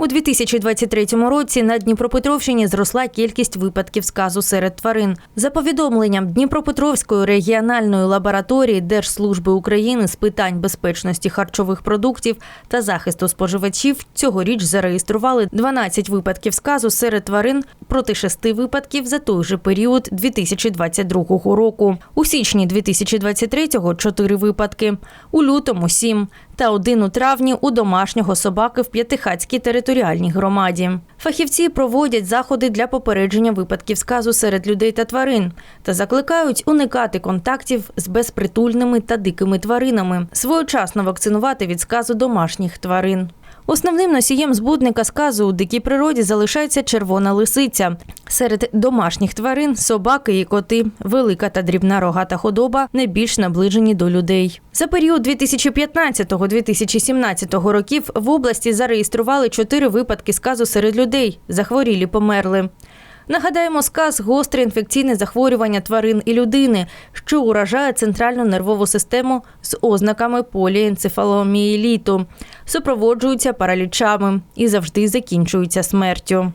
У 2023 році на Дніпропетровщині зросла кількість випадків сказу серед тварин. За повідомленням Дніпропетровської регіональної лабораторії Держслужби України з питань безпечності харчових продуктів та захисту споживачів, цьогоріч зареєстрували 12 випадків сказу серед тварин проти 6 випадків за той же період 2022 року. У січні 2023-го – 4 випадки, у лютому – 7 та один у травні у домашнього собаки в П'ятихатській територіальній громаді. Фахівці проводять заходи для попередження випадків сказу серед людей та тварин та закликають уникати контактів з безпритульними та дикими тваринами, своєчасно вакцинувати від сказу домашніх тварин. Основним носієм збудника сказу у дикій природі залишається червона лисиця. Серед домашніх тварин собаки і коти, велика та дрібна рогата худоба найбільш наближені до людей. За період 2015-2017 років в області зареєстрували чотири випадки сказу серед людей. Захворілі померли. Нагадаємо, сказ гостре інфекційне захворювання тварин і людини, що уражає центральну нервову систему з ознаками поліенцефаломієліту, супроводжуються паралічами і завжди закінчуються смертю.